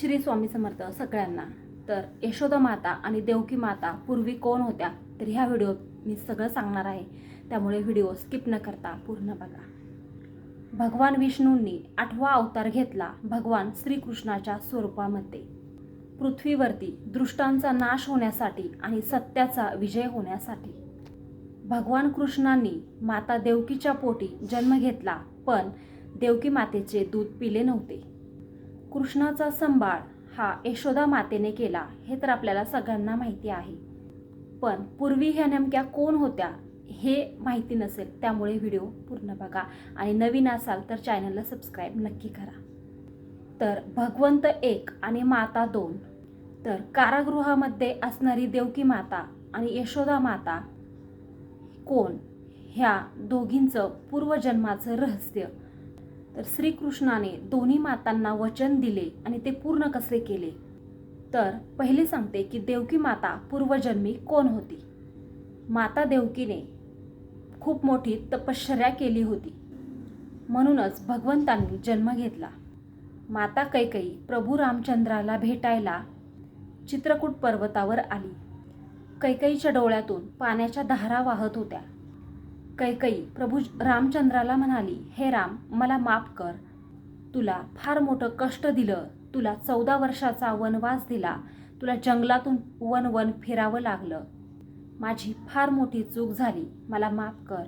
श्री स्वामी समर्थ सगळ्यांना. तर यशोदा माता आणि देवकी माता पूर्वी कोण होत्या? तर ह्या व्हिडिओत मी सगळं सांगणार आहे. त्यामुळे व्हिडिओ स्किप न करता पूर्ण बघा. भगवान विष्णूंनी आठवा अवतार घेतला भगवान श्रीकृष्णाच्या स्वरूपामध्ये. पृथ्वीवरती दृष्टांचा नाश होण्यासाठी आणि सत्याचा विजय होण्यासाठी. भगवान कृष्णांनी माता देवकीच्या पोटी जन्म घेतला पण देवकी मातेचे दूध पिले नव्हते. कृष्णाचा संभाळ हा यशोदा मातेने केला हे तर आपल्याला सगळ्यांना माहिती आहे. पण पूर्वी ह्या नेमक्या कोण होत्या हे माहिती नसेल त्यामुळे व्हिडिओ पूर्ण बघा. आणि नवीन असाल तर चॅनलला सबस्क्राईब नक्की करा. तर भगवंत एक आणि माता दोन. तर कारागृहामध्ये असणारी देवकी माता आणि यशोदा माता कोण? ह्या दोघींचं पूर्वजन्माचं रहस्य. तर श्रीकृष्णाने दोन्ही मातांना वचन दिले आणि ते पूर्ण कसे केले? तर पहिले सांगते की देवकी माता पूर्वजन्मी कोण होती? माता देवकीने खूप मोठी तपश्चर्या केली होती. म्हणूनच भगवंतांनी जन्म घेतला. माता कैकई प्रभू रामचंद्राला भेटायला चित्रकूट पर्वतावर आली. कैकईच्या डोळ्यातून पाण्याच्या धारा वाहत होत्या. कैकई प्रभू रामचंद्राला म्हणाली हे राम मला माफ कर. तुला फार मोठं कष्ट दिलं. तुला चौदा वर्षाचा वनवास दिला. तुला जंगलातून वन वन फिरावं लागलं. माझी फार मोठी चूक झाली. मला माफ कर.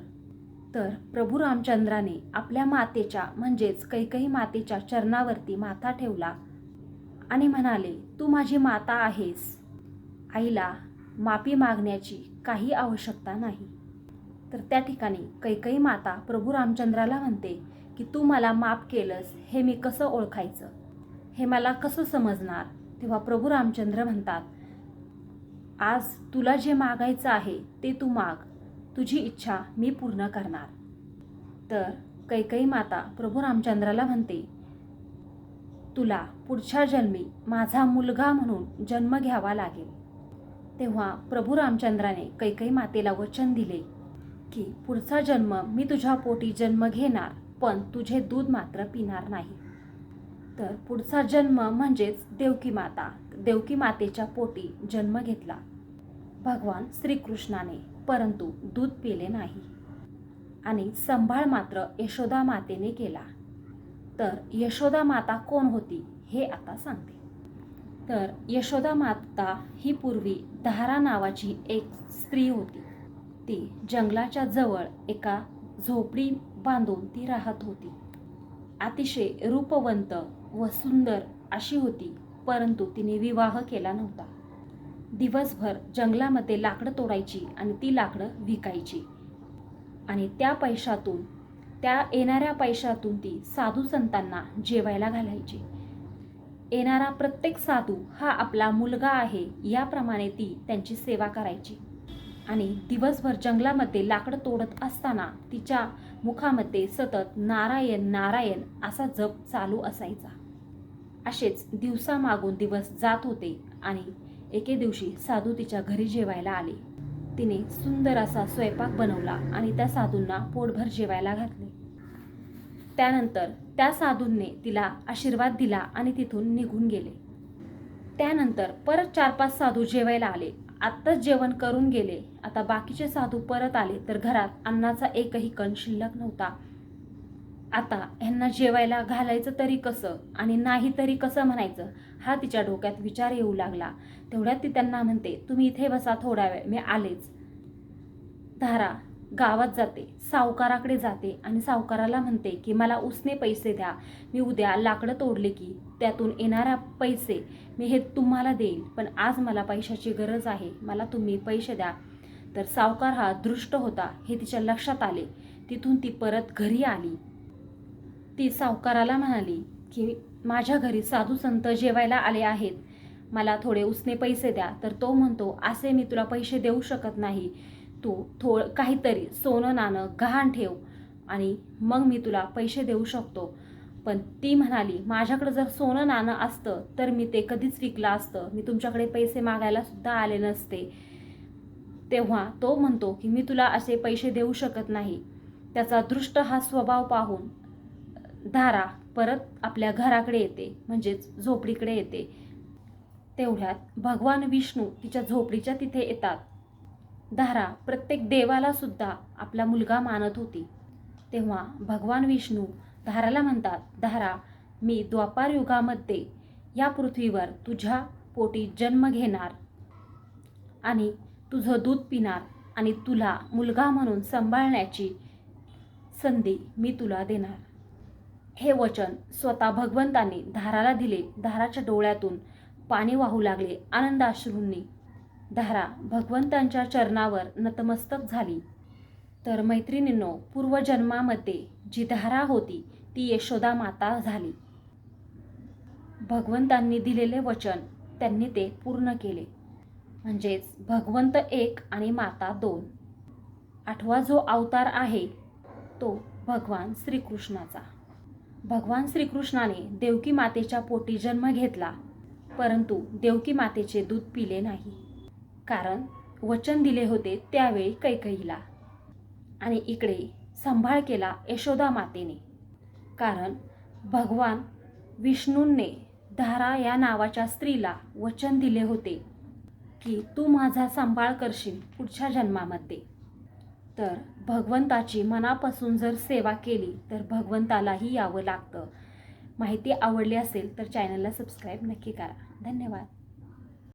तर प्रभू रामचंद्राने आपल्या मातेच्या म्हणजेच कैकई मातेच्या चरणावरती माथा ठेवला आणि म्हणाले तू माझी माता आहेस. आईला माफी मागण्याची काही आवश्यकता नाही. तर त्या ठिकाणी कैकई माता प्रभू रामचंद्राला म्हणते की तू मला माफ केलंस हे मी कसं ओळखायचं? हे मला कसं समजणार? तेव्हा प्रभू रामचंद्र म्हणतात आज तुला जे मागायचं आहे ते तू माग. तुझी इच्छा मी पूर्ण करणार. तर कैकई माता प्रभू रामचंद्राला म्हणते तुला पुढच्या जन्मी माझा मुलगा म्हणून जन्म घ्यावा लागेल. तेव्हा प्रभू रामचंद्राने कैकई मातेला वचन दिले की पुढचा जन्म मी तुझ्या पोटी जन्म घेणार पण तुझे दूध मात्र पिणार नाही. तर पुढचा जन्म म्हणजेच देवकी माता. देवकी मातेच्या पोटी जन्म घेतला. भगवान श्रीकृष्णाने परंतु दूध पिले नाही. आणि संभाळ मात्र यशोदा मातेने केला. तर यशोदा माता कोण होती हे आता सांगते. तर यशोदा माता ही पूर्वी धारा नावाची एक स्त्री होती. ती जंगलाच्या जवळ एका झोपडी बांधून ती राहत होती. अतिशय रूपवंत व सुंदर अशी होती परंतु तिने विवाह केला नव्हता. दिवसभर जंगलामध्ये लाकडं तोडायची आणि ती लाकडं विकायची. आणि त्या पैशातून त्या येणाऱ्या पैशातून ती साधू संतांना जेवायला घालायची. येणारा प्रत्येक साधू हा आपला मुलगा आहे याप्रमाणे ती त्यांची सेवा करायची. आणि दिवसभर जंगलामध्ये लाकडं तोडत असताना तिच्या मुखामध्ये सतत नारायण नारायण असा जप चालू असायचा. असेच दिवसामागून दिवस जात होते आणि एके दिवशी साधू तिच्या घरी जेवायला आले. तिने सुंदर असा स्वयंपाक बनवला आणि त्या साधूंना पोटभर जेवायला घातले. त्यानंतर त्या साधूंनी तिला आशीर्वाद दिला आणि तिथून निघून गेले. त्यानंतर परत चार पाच साधू जेवायला आले. आत्ताच जेवण करून गेले. आता बाकीचे साधू परत आले तर घरात अन्नाचा एकही कण शिल्लक नव्हता. आता ह्यांना जेवायला घालायचं तरी कसं आणि नाही तरी कसं म्हणायचं हा तिच्या डोक्यात विचार येऊ लागला. तेवढ्यात ती त्यांना म्हणते तुम्ही इथे बसा थोडा वेळ मी आलेच. धारा गावात जाते सावकाराकडे जाते आणि सावकाराला म्हणते की मला उसने पैसे द्या. मी उद्या लाकडं तोडले की त्यातून येणारा पैसे मी हे तुम्हाला देईल पण आज मला पैशाची गरज आहे. मला तुम्ही पैसे द्या. तर सावकार हा दृष्ट होता. हे तिच्या लक्षात आले. तिथून ती परत घरी आली. ती सावकाराला म्हणाली की माझ्या घरी साधू संत जेवायला आले आहेत. मला थोडे उसने पैसे द्या. तर तो म्हणतो असे मी तुला पैसे देऊ शकत नाही. तू थोड काहीतरी सोनं नाणं गहाण ठेव आणि मग मी तुला पैसे देऊ शकतो. पण ती म्हणाली माझ्याकडे जर सोनं नाणं असतं तर मी ते कधीच विकलं असतं. मी तुमच्याकडे पैसे मागायला सुद्धा आले नसते. तेव्हा तो म्हणतो की मी तुला असे पैसे देऊ शकत नाही. त्याचा दृष्ट हा स्वभाव पाहून धारा परत आपल्या घराकडे येते म्हणजेच झोपडीकडे येते. तेवढ्यात भगवान विष्णू तिच्या झोपडीच्या तिथे येतात. धारा प्रत्येक देवाला सुद्धा आपला मुलगा मानत होती. तेव्हा भगवान विष्णू धाराला म्हणतात धारा मी द्वापार युगामध्ये या पृथ्वीवर तुझ्या पोटी जन्म घेणार आणि तुझं दूध पिणार आणि तुला मुलगा म्हणून सांभाळण्याची संधी मी तुला देणार. हे वचन स्वतः भगवंतांनी धाराला दिले. धाराच्या डोळ्यातून पाणी वाहू लागले. आनंदाश्रूंनी धारा भगवंतांच्या चरणावर नतमस्तक झाली. तर मैत्रिणींनो पूर्वजन्मामध्ये जी धारा होती ती यशोदा माता झाली. भगवंतांनी दिलेले वचन त्यांनी ते पूर्ण केले. म्हणजेच भगवंत एक आणि माता दोन. आठवा जो अवतार आहे तो भगवान श्रीकृष्णाचा. भगवान श्रीकृष्णाने देवकी मातेच्या पोटी जन्म घेतला परंतु देवकी मातेचे दूध पिले नाही. कारण वचन दिले होते त्यावेळी कैकईला आणि इकडे सांभाळ केला यशोदा मातेने. कारण भगवान विष्णूंने धारा या नावाच्या स्त्रीला वचन दिले होते की तू माझा सांभाळ करशील पुढच्या जन्मामध्ये. तर भगवंताची मनापासून जर सेवा केली तर भगवंतालाही यावं लागतं. माहिती आवडली असेल तर चॅनलला सबस्क्राईब नक्की करा. धन्यवाद.